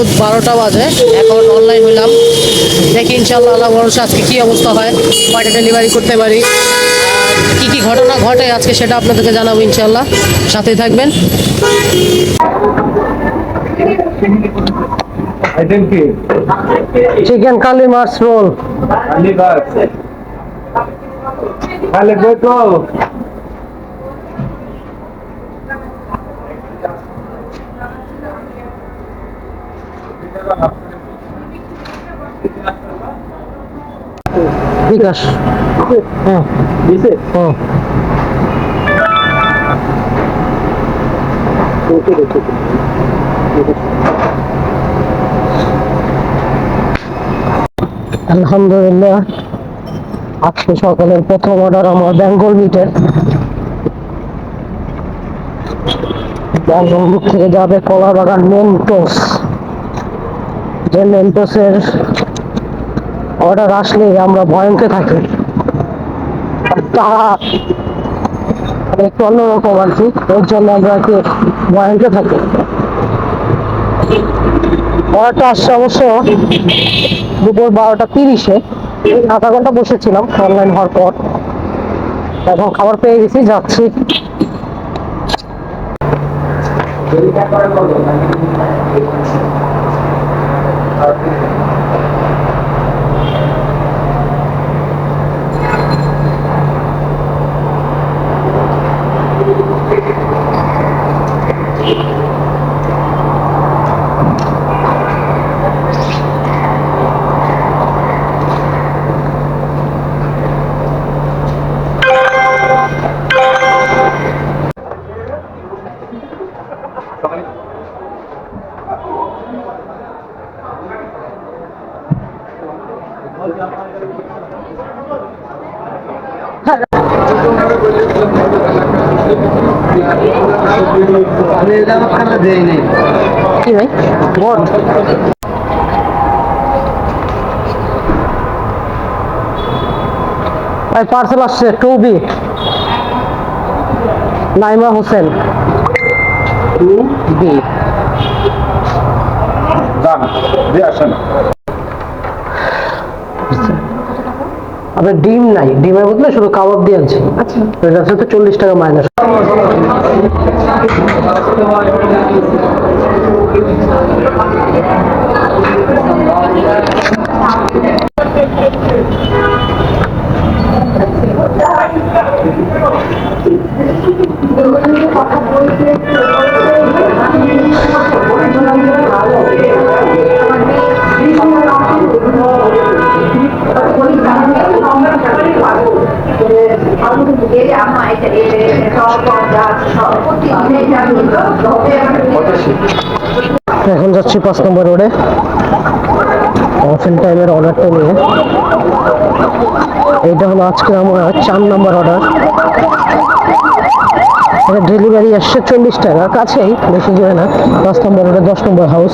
দুপুর বারোটা বাজে। এখন অনলাইন হইলাম। দেখি ইনশাল্লাহ আল্লাহ ভরসা আজকে কী অবস্থা হয়। কয়টা ডেলিভারি করতে পারি। কী কী ঘটনা ঘটে আজকে সেটা আপনাদেরকে জানাব ইনশাল্লাহ সাথেই থাকবেন। কি চিকেন কালি মাছ রোল তাহলে দেখো বিকাশ। হ্যাঁ। দিছে? হ্যাঁ। আলহামদুলিল্লাহ আজকে সকালের প্রথম অর্ডার আমার বেঙ্গল মিটের বেঙ্গল থেকে যাবে কলা বাগান মেন্টোস যে মেন্টোসের অর্ডার আসলে আমরা ভয়ঙ্কে থাকি। তা একটু অন্যরকম আর কি, ওর জন্য আমরা কি ভয়ঙ্কে থাকি। অর্ডারটা আসছে অবশ্য দুপুর বারোটা তিরিশে আধা ঘণ্টা বসেছিলাম অনলাইন হওয়ার পর। এখন খাবার পেয়ে গেছি, যাচ্ছি। আমি পার্সেল আসছে two B Naima Hossain. Two B আসেন। আপনার ডিম নাই ডিমের বদলে শুধু কাবাব দিয়ে আনছি। আচ্ছা। এটা হচ্ছে চল্লিশ টাকা মাইনাস। এখন যাচ্ছি পাঁচ নম্বর রোডে। অফিন টাইমের অর্ডারটা নিয়ে। এইটা হলো আজকে আমার চার নম্বর অর্ডার এটা ডেলিভারি আসছে চল্লিশ টাকা, কাছেই, বেশি দূরে না। পাঁচ নম্বর রোডে দশ নম্বর হাউস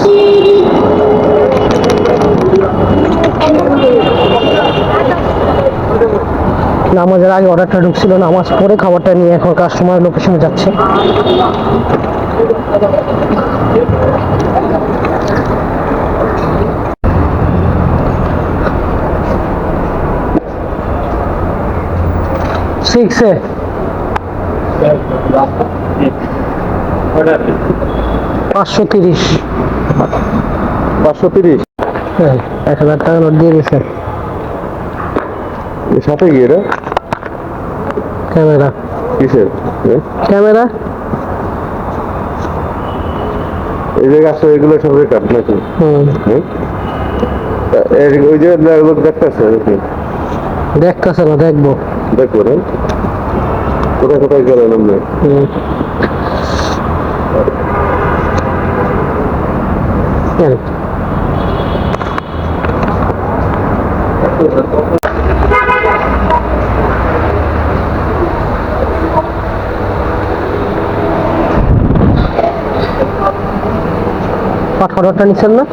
নামাজের আগে অর্ডারটা ঢুকছিল নামাজ পরে খাবারটা নিয়ে এখন কাস্টমার লোকেশনে যাচ্ছে। সিক্সে পাঁচশো তিরিশ। পাঁচশো তিরিশ? হ্যাঁ এক হাজার টাকা নোট দিয়ে দিয়েছে। এর সাথে গিয়ে ক্যামেরা। কিসের? ক্যামেরা? এই জায়গায় আসলে এগুলো সব রেকার নাকি? ওই যে লোক দেখতেছে দেখতেছে না দেখব। দেখব না? কোথায় কোথায় গেলেন আপনি হুম। পাঠানোটা নিচ্ছেন না?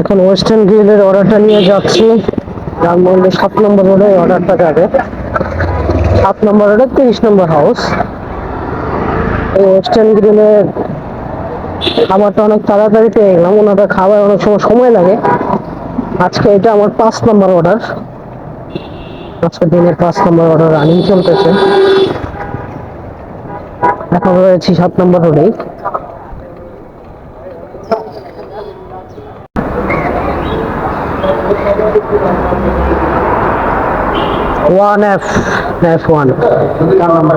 এখন ওয়েস্টার্ন গ্রিলের অর্ডারটা নিয়ে যাচ্ছি। মধ্যে সাত নম্বর রোডে অর্ডারটা যাবে। সাত নম্বর রোডে তিরিশ নম্বর হাউস এই ওয়েস্টার্ন গ্রিলের খাবারটা অনেক তাড়াতাড়ি পেয়ে গেলাম। ওনারা খাবার অনেক সময় সময় লাগে। আজকে এটা আমার পাঁচ নম্বর অর্ডার আজকে দিনের পাঁচ নম্বর অর্ডার রানিং চলতেছে। এখন রয়েছি সাত নম্বর রোডেই ওয়ান এফ এফ ওয়ান চার নম্বর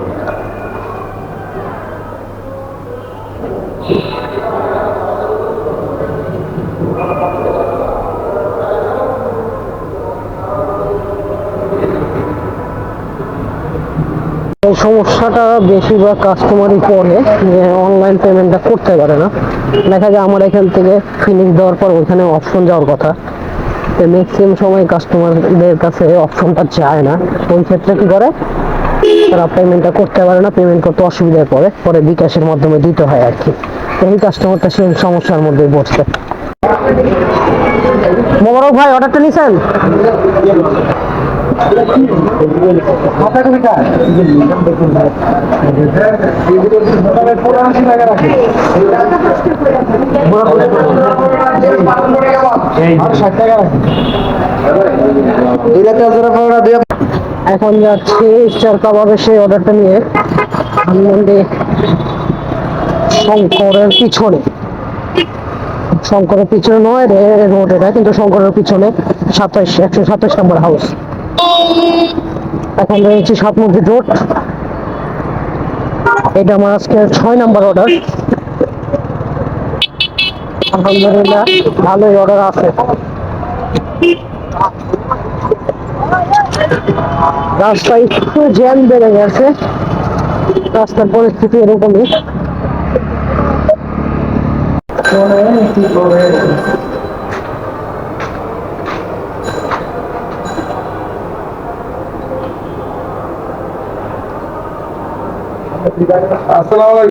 এই সমস্যাটা বেশিরভাগ কাস্টমারই পড়ে যে অনলাইন পেমেন্টটা করতে পারে না। দেখা যায় আমার এখান থেকে ফিনিশ দেওয়ার পর ওইখানে অপশন যাওয়ার কথা। তো ম্যাক্সিমাম সময় কাস্টমারদের কাছে অপশনটা যায় না। ওই ক্ষেত্রে কি করে? তারা পেমেন্টটা করতে পারে না পেমেন্ট করতে অসুবিধায় পড়ে। পরে বিকাশের মাধ্যমে দিতে হয় আর কি এই কাস্টমারটা সেই সমস্যার মধ্যে পড়ছে। মোবারক ভাই অর্ডারটা নিছেন? এখন যাচ্ছি স্টার কাবাবের সেই অর্ডারটা নিয়ে। ধানমন্ডি শঙ্করের পিছনে। শঙ্করের পিছনে নয় রে, রোড এটা কিন্তু শঙ্করের পিছনে সাতাইশ, একশো সাতাইশ নম্বর হাউস এখন রয়েছে সাতমুখী রোড এটা আমার আজকে ছয় নাম্বার অর্ডার আলহামদুলিল্লাহ, ভালোই অর্ডার আছে। রাস্তায় একটু জ্যাম বেড়ে গেছে। রাস্তার পরিস্থিতি এরকমই। আসসালামু আলাইকুম।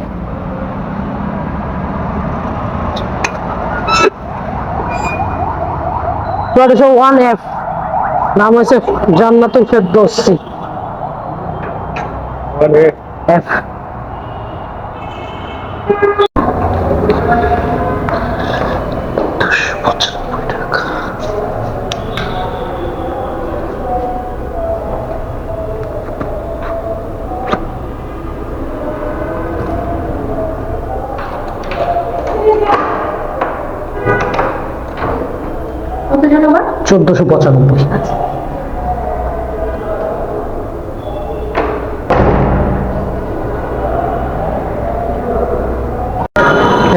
ওয়ান এফ নাম হচ্ছে জান্নাতুল ফেরদৌসি এফ চোদ্দশো পঁচানব্বই।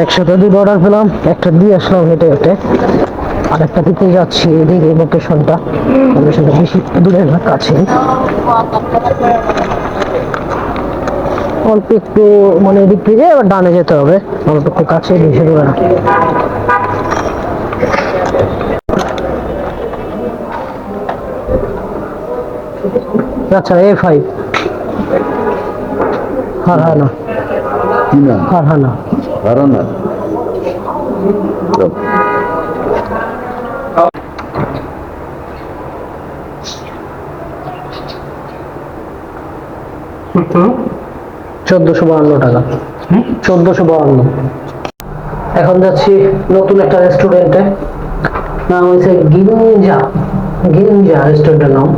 একসাথে দুটো অর্ডার পেলাম একটা দিয়ে আসলাম হেঁটে হেঁটে। আর একটা দিতে যাচ্ছি এদিকে লোকেশনটা লোকেশনটা বেশি দূরে না কাছে অল্প একটু মানে এদিক থেকে এবার ডানে যেতে হবে অল্প একটু কাছে বেশি দূরে না। আচ্ছা এ ফাইভ হ্যাঁ কি না ফারহানা। হারানা চোদ্দশো বাহান্ন টাকা। চোদ্দশো বাহান্ন। এখন যাচ্ছি নতুন একটা রেস্টুরেন্টে নাম হয়েছে গিঞ্জা গিঞ্জা রেস্টুরেন্টের নাম।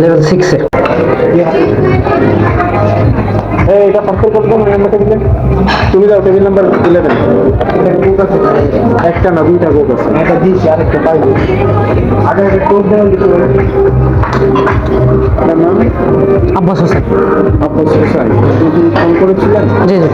লেভেল সিক্সে এটা পার্সেল করতে নাম্বারটা দিলেন তুমি দাও টেবিল নাম্বার ইলেভেন একটা না দুইটা বুক আছে। একটা দিয়েছি আরেকটা পাইবো আগে একটা কোড দেওয়া দিতে আপনার নাম? আব্বাস হোসেন। আব্বাস হোসেন। তুমি ফোন করেছিলেন? জি জি।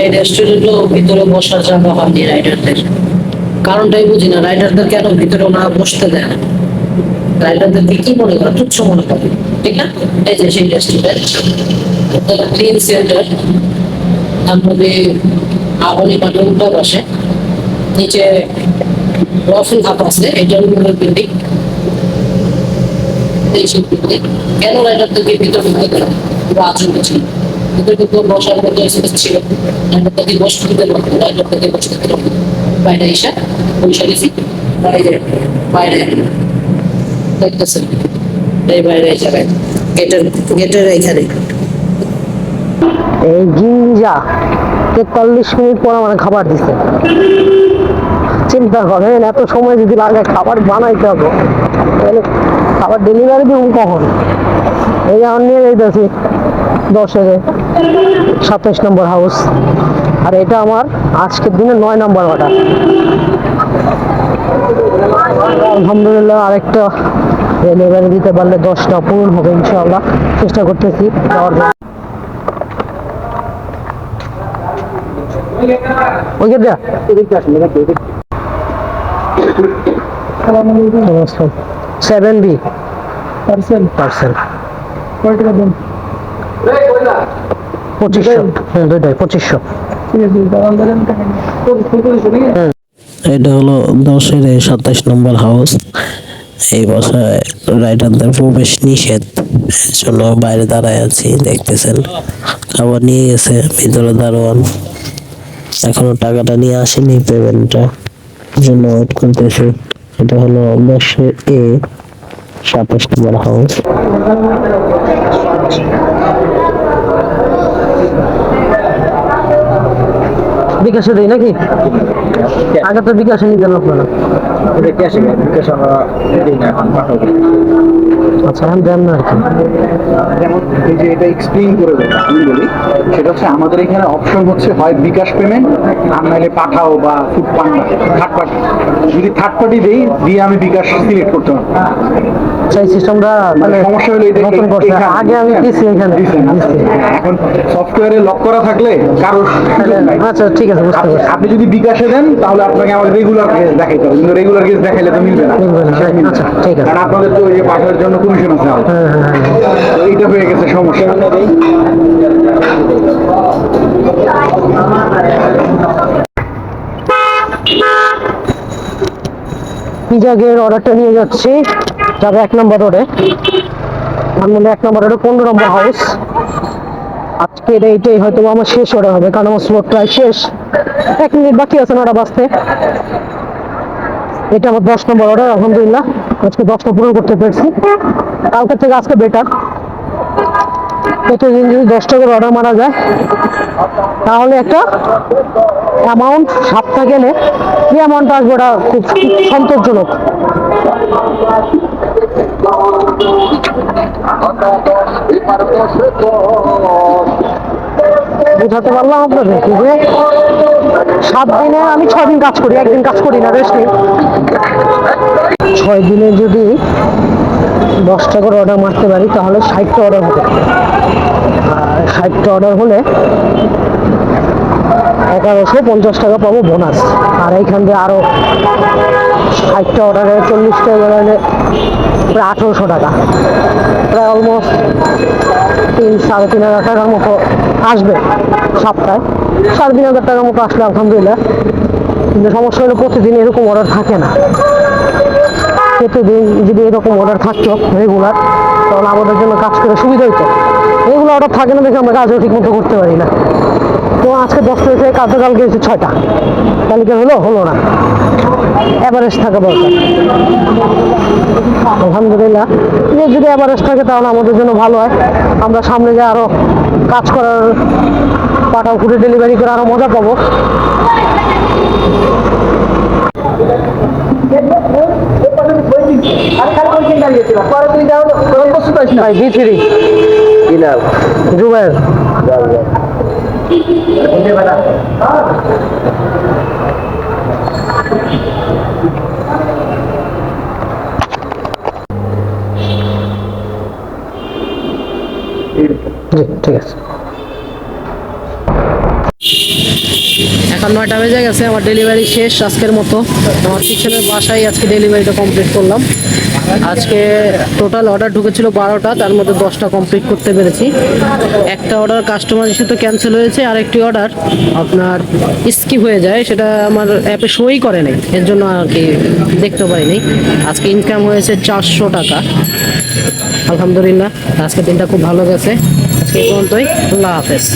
এই রেস্টুরেন্টও ভিতরে বসার জায়গা হয়নি রাইডারদের। কারণটাই বুঝি না, রাইডারদের কেন ভিতরে না বসতে দেয় রাইডারদেরকে কি মনে করে তুচ্ছ মনে করে ঠিক না? এই যে সেই রেস্টুরেন্ট ক্লিন সেন্টার তার মধ্যে আগুনি মাঠের উল্টা বসে নিচে রফিল খাপ আছে এটার উপরে বিল্ডিং এইসব building। কেন রাইডারদেরকে ভিতরে ঢুকতে? পুরো আচরণ ছিল ভিতরে কিন্তু বসার মতো স্পেস ছিল রাইডারদেরকে বসতে দিতে পারতো রাইডারদেরকে বসতে দিতে পারতো বাইরে এসে পয়সা দিছি বাইরে বাইরে। দেখতেছেন? এই বাইরে গেটের গেটের এইখানে। এই গিঞ্জা তেতাল্লিশ মিনিট পর আমার খাবার দিছে। চিন্তা করেন, এত সময় যদি লাগে খাবার বানাইতে হবে। তাহলে খাবার ডেলিভারি দিব কখন? এই এখন নিয়ে যাইতেছি, দশের সাতাইশ নম্বর হাউস আর এটা আমার আজকের দিনে নয় নম্বর অর্ডার আলহামদুলিল্লাহ, আরেকটা ডেলিভারি দিতে পারলে দশটা পূরণ হবে ইনশাআল্লাহ। চেষ্টা করতেছি যাওয়ার জন্য। ওকে দেয়া সেভেন বি। পার্সেল। পার্সেল। পঁচিশশো। হ্যাঁ দুইটাই পঁচিশশো। এটা হলো দশের সাতাশ নম্বর হাউস। এই রাইডারদের প্রবেশ নিষেধ। জন্য বাইরে দাঁড়ায় আছি দেখতেছেন। খাবার নিয়ে গেছে ভিতরে দারোয়ান। এখনও টাকাটা নিয়ে আসেনি পেমেন্টটা জন্য ওয়েট করতেছি। এটা হলো দশে এ সাতাশ নম্বর হাউস বিকাশে দেই নাকি? আগে তো বিকাশে নিতেন আপনারা। ক্যাশে বিকাশ আমরা দিই না এখন পাঠাবো আচ্ছা এখন দেন না যেমন এই যে এটা এক্সপ্লেইন করে দেবো আমি বলি সেটা হচ্ছে আমাদের এখানে অপশন হচ্ছে হয় বিকাশ পেমেন্ট আর নাহলে পাঠাও বা ফুড পান্ডা থার্ড পার্টি যদি থার্ড পার্টি দেই দিয়ে আমি বিকাশ সিলেক্ট করতে পারব। সেই সিস্টেমটা মানে সমস্যা হলো এটা নতুন করছে। আগে আমি দিছি এখানে। আচ্ছা। দিছি। এখন সফটওয়্যারে লক করা থাকলে নাই। আচ্ছা ঠিক আছে বুঝতে আপনি- পারছি। আপনি যদি বিকাশে দেন তাহলে আপনাকে আমার রেগুলার দেখাইতে হবে। কিন্তু রেগুলার কেস দেখাইলে তো মিলবে না। মিলবে না, সেটা মিলবে না। ঠিক আছে। কারণ আপনাদের তো ওই যে পাঠানোর জন্য কমিশন আছে হ্যাঁ হ্যাঁ হ্যাঁ। তো এইটা হয়ে গেছে সমস্যা। পিজাগের অর্ডারটা নিয়ে যাচ্ছি। যাবে এক নম্বর রোডে তার মধ্যে এক নম্বর রোডে পনেরো নম্বর হাউস আজকে এইটাই হয়তো আমার শেষ অর্ডার হবে কারণ আমার স্লোট প্রায় শেষ। এক মিনিট বাকি আছে নটা বাজতে। এটা আমার দশ নম্বর অর্ডার আলহামদুলিল্লাহ। আজকে দশটা পূরণ করতে পেরেছি। কালকে থেকে আজকে বেটার প্রতিদিন যদি দশটা করে অর্ডার মারা যায়, তাহলে একটা অ্যামাউন্ট সাতটা গেলে কি অ্যামাউন্ট আসবে ওটা খুব সন্তোষজনক। বুঝাতে পারলাম আপনাদের কি যে সাত দিনে আমি ছয় দিন কাজ করি, একদিন কাজ করি না রেস্ট নেই। ছয় দিনে যদি দশটা করে অর্ডার মারতে পারি, তাহলে ষাটটা অর্ডার হবে। ষাটটা অর্ডার হলে এগারোশো পঞ্চাশ টাকা পাবো বোনাস আর এইখান দিয়ে আরও ষাটটা অর্ডারে চল্লিশটা অর্ডারে প্রায় আঠেরোশো টাকা। প্রায় অলমোস্ট তিন, সাড়ে তিন হাজার টাকার মতো আসবে সপ্তাহে। সাড়ে তিন হাজার টাকার মতো আসলে আলহামদুলিল্লাহ। কিন্তু সমস্যা হলো প্রতিদিন এরকম অর্ডার থাকে না। প্রতিদিন যদি এরকম অর্ডার থাকতো রেগুলার তাহলে আমাদের জন্য কাজ করে সুবিধা হতো এগুলো অর্ডার থাকে না দেখে আমরা কাজও ঠিক মতো করতে পারি না। তো আজকে দশটা হয়েছে কালকে কালকে হয়েছে ছয়টা। কালকে হলো হলো না। অ্যাভারেজ থাকা দরকার আলহামদুলিল্লাহ। এর যদি অ্যাভারেজ থাকে তাহলে আমাদের জন্য ভালো হয়। আমরা সামনে যে আরও কাজ করার পাঠাও ফুটে ডেলিভারি করে আরও মজা পাবো। পরে তুই বস্তু ভাই বি থ্রি জুবাইর জি ঠিক আছে এখন নয়টা বেজে গেছে, আমার ডেলিভারি শেষ আজকের মতো। আমার কিচেনের বাসায় আজকে ডেলিভারিটা কমপ্লিট করলাম। আজকে টোটাল অর্ডার ঢুকেছিল বারোটা, তার মধ্যে দশটা কমপ্লিট করতে পেরেছি। একটা অর্ডার কাস্টমার ইস্যু তো ক্যান্সেল হয়েছে, আর একটি অর্ডার আপনার স্কিপ হয়ে যায়, সেটা আমার অ্যাপে শোই করে নাই। এর জন্য আর কি দেখতে পাইনি। আজকে ইনকাম হয়েছে চারশো টাকা। আলহামদুলিল্লাহ, আজকে দিনটা খুব ভালো গেছে। আজকে পর্যন্তই, আল্লাহ হাফেজ।